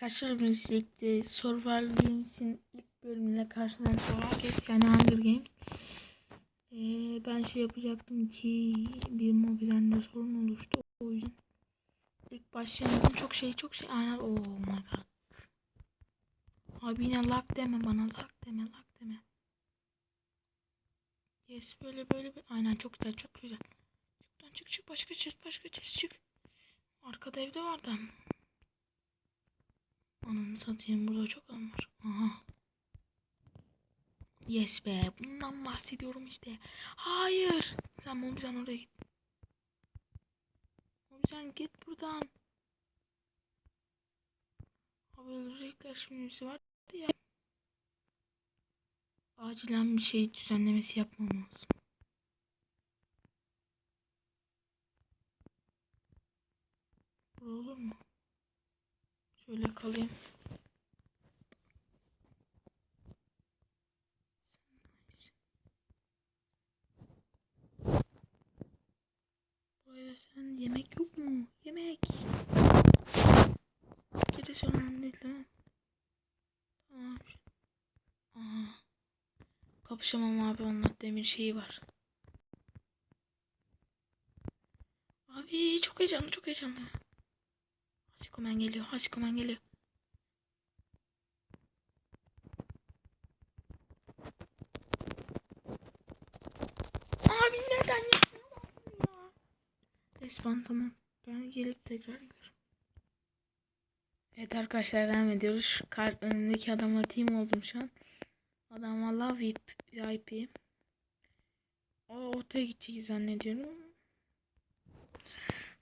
Arkadaşlar birlikte Survival Games'in ilk bölümüyle karşılaştık olarak yani Hunger Games. Ee, ben şey yapacaktım ki bir mobilende sorun oluştu o yüzden. İlk başlayalım çok şey çok şey aynen oh my god. Abi yine lag deme bana lag deme lag deme. Yes böyle böyle bir aynen çok güzel çok güzel. Çık çık çık başka chest başka chest çık. Arkada evde vardı. Ananı satayım burada çok adam var. Aha. Yes be. Bundan bahsediyorum işte. Hayır. Sen Mobizan oraya git. Mobizan git buradan. Abi öldürecekler şimdi bizi var ya. Acilen bir şey düzenlemesi yapmam lazım. Olur mu? Şöyle kalayım. Sen yemek yok mu? Yemek. Gerisi önemli değil mi? Tamam. Aha. Kapışamam abi onunla demir şeyi var. Abi çok heyecanlı çok heyecanlı. Hachikomen geliyor. Hachikomen geliyor. Abi neden yapıyorsun ya? Resmen tamam. Ben gelip tekrar gidiyorum. Evet arkadaşlar devam ediyoruz. Şu kar önündeki adamla team oldum şu an. Adam valla VIP. VIP. O ortaya gideceğiz zannediyorum.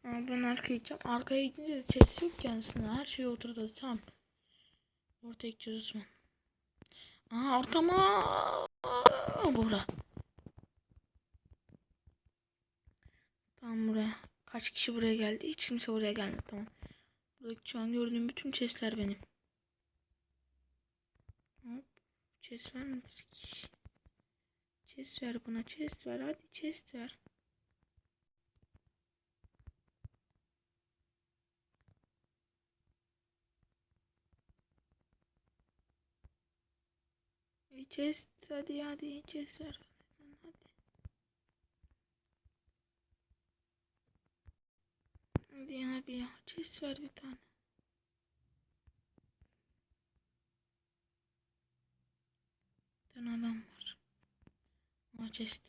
Ama ben arkaya gideceğim. Arkaya gidince de ses yok kendisine. Her şey oturdu. Tamam. Ortaya gideceğiz o zaman. Aa ortama. Bura. Tamam buraya. Kaç kişi buraya geldi? Hiç kimse buraya gelmedi. Tamam. Buradaki şu an gördüğüm bütün chestler benim. Hop. Chest vermedik. Chest ver bana. Chest ver. Hadi chest ver. Chest hadi hadi chest ver. Hadi. Hadi abi ya chest ver bir tane. Bir tane adam var. Ama chest.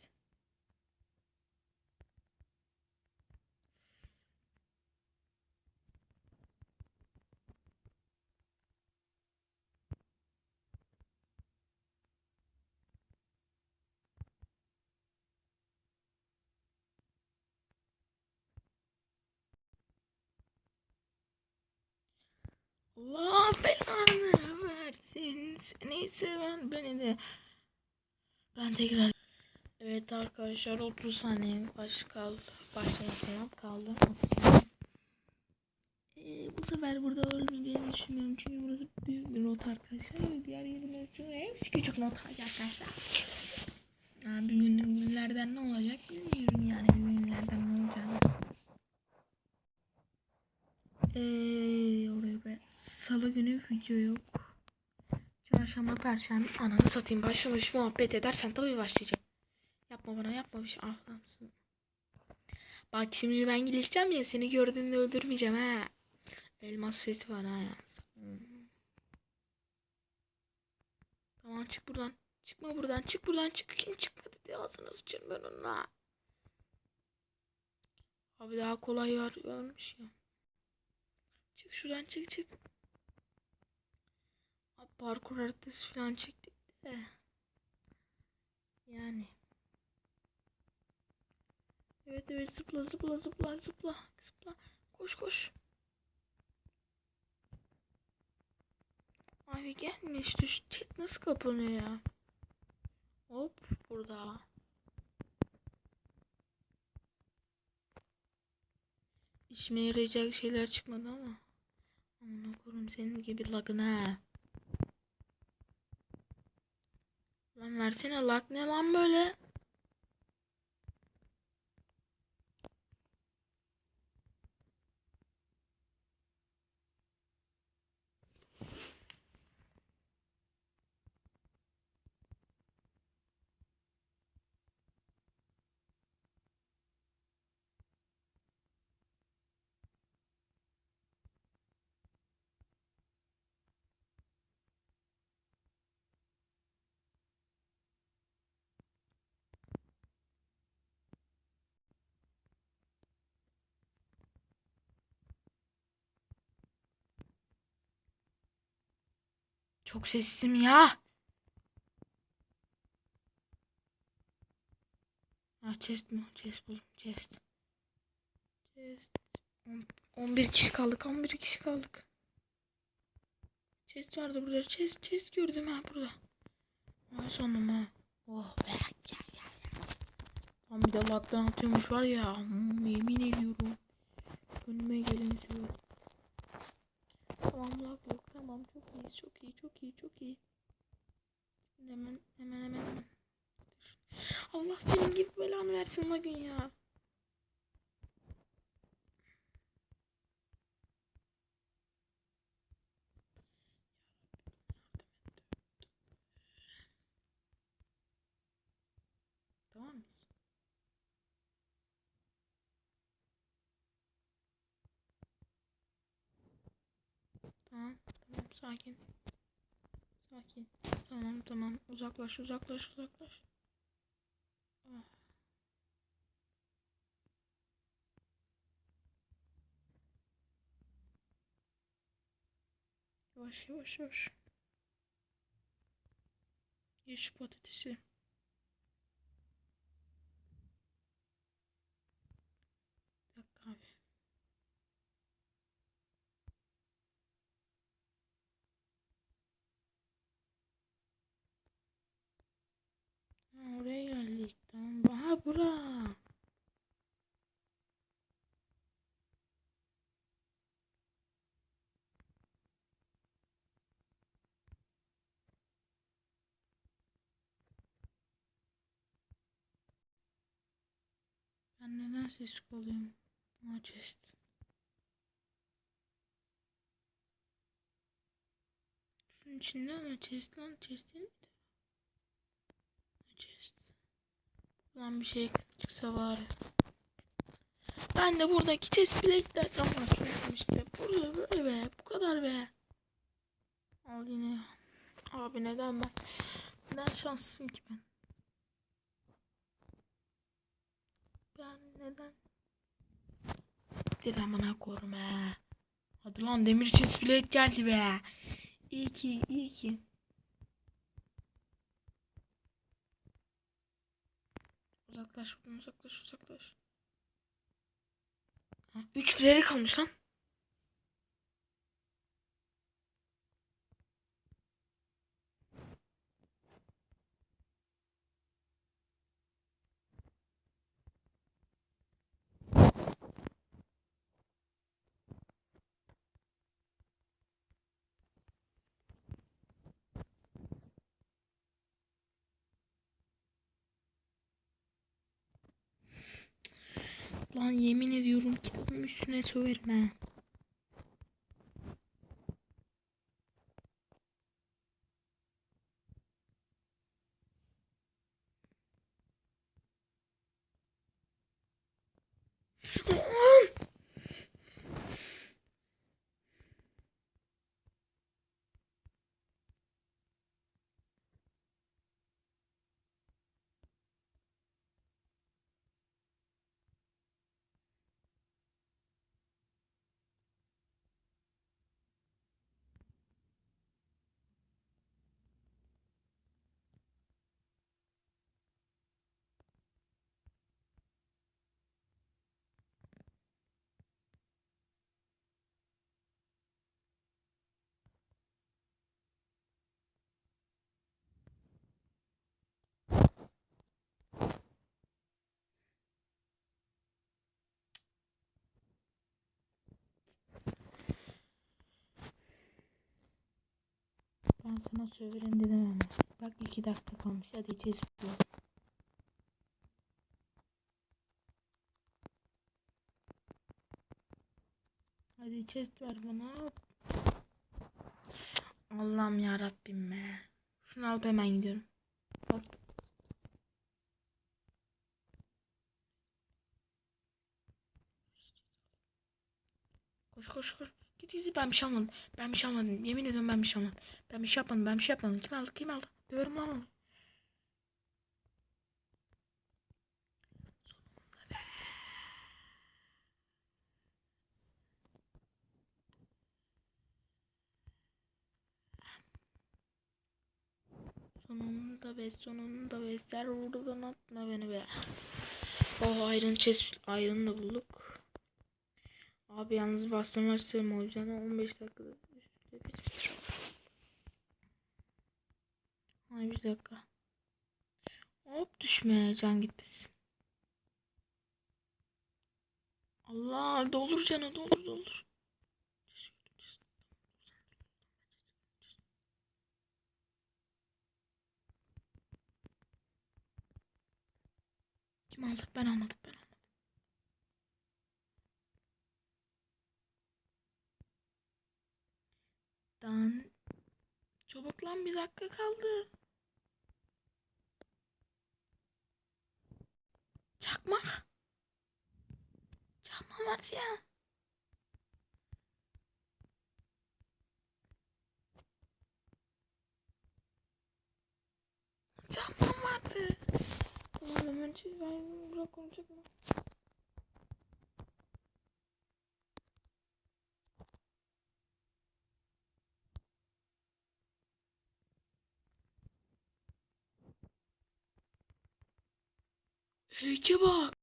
Allah belanı versin. Seni seven beni de. Ben tekrar. Evet arkadaşlar 30 saniye baş kaldı. Başlamasına kaldı. Ee, bu sefer burada ölmeyeceğimi düşünüyorum. Çünkü burası büyük bir not arkadaşlar. Diğer yerler hepsi küçük not arkadaşlar. Yani bir gün günlerden ne olacak bilmiyorum yani bir günlerden ne olacağını. Eee oraya. Salı günü video yok. Çarşamba, perşembe. Ananı satayım başlamış muhabbet edersen tabii başlayacak. Yapma bana yapma bir şey. Ah mısın? Bak şimdi ben gelişeceğim ya seni gördüğünde öldürmeyeceğim ha. Elmas sesi var ha ya. Tamam çık buradan. Çıkma buradan. Çık buradan. Çık. Kim çıkmadı diye ağzına sıçın ben onunla. Abi daha kolay var varmış ya. Çık şuradan çık çık. Parkur haritası falan çektik de. Yani. Evet evet zıpla zıpla zıpla zıpla zıpla. Koş koş. Abi gelme işte şu chat nasıl kapanıyor ya. Hop burada. İşime yarayacak şeyler çıkmadı ama. Amına koyayım senin gibi lagına. Lan versene lag ne lan böyle? Çok sessizim ya. Ha chest mi? Chest buldum. Chest. Chest. On- 11 kişi kaldık. 11 kişi kaldık. Chest vardı burada. Chest, chest gördüm ha burada. Ay sonum ha. Oh be. Gel gel gel. Tam bir de lattan atıyormuş var ya. Hmm, yemin ediyorum. Önüme geleni söylüyorum. Tamam yok. Tamam çok iyi. Çok iyi. Çok iyi. Çok iyi. Hemen hemen hemen hemen. Allah senin gibi belanı versin lagın ya. Tamam? Tamam, tamam, sakin. Sakin. Tamam, tamam. Uzaklaş, uzaklaş, uzaklaş. Ah. Yavaş, yavaş, yavaş. Ye şu patatesi. Bir dakika abi. Ha, oraya geldik. Tamam. Ha bura. Ben neden sesli oluyorum? Ha chest. Şunun içinde ama chest lan chest değil. Lan bir şey çıksa bari. Ben de buradaki chest bileklerden başlıyorum işte. Burada böyle be. Bu kadar be. Al yine. Abi neden ben? Neden şanslıyım ki ben? Ben neden? Bir amına korum he. Hadi lan demir chest geldi be. İyi ki iyi ki. Uzaklaş uzaklaş uzaklaş. Üç bileri kalmış lan. Lan yemin ediyorum kitabın üstüne söverim ha. Ben sana söverim dedim ama. Bak iki dakika kalmış. Hadi içeceğiz. Hadi chest ver bana. Allah'ım ya Rabbim be. Şunu alıp hemen gidiyorum. Bak. Koş koş koş. Git git ben bir şey almadım. Ben bir şey almadım. Yemin ediyorum ben bir şey almadım. Ben bir şey yapmadım. Ben bir şey yapmadım. Kim aldı? Kim aldı? Döverim lan onu. Sonunda ve sonunda ve ser vurdudan atma beni be. Oh Iron Chest Iron'ı da bulduk. Abi yalnız bastım açtım o yüzden 15 dakikada üstüne bit bitir. Ay bir dakika. Hop düşme can gitmesin. Allah dolur canı dolur dolur. Kim aldı? Ben almadım ben almadım. Çabuk lan bir dakika kaldı. Çakmak. Çakmak vardı ya. Çakmak vardı. Oğlum önce ben bırak onu çakma. Heyke bak.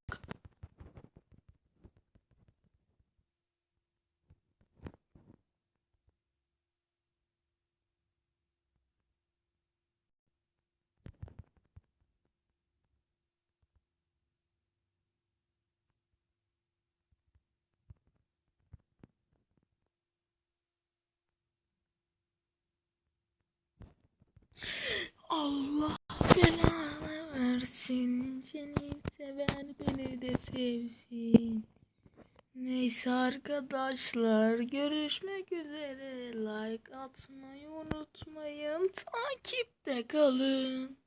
Allah belanı versin. Seni seven beni de sevsin. Neyse arkadaşlar görüşmek üzere. Like atmayı unutmayın. Takipte kalın.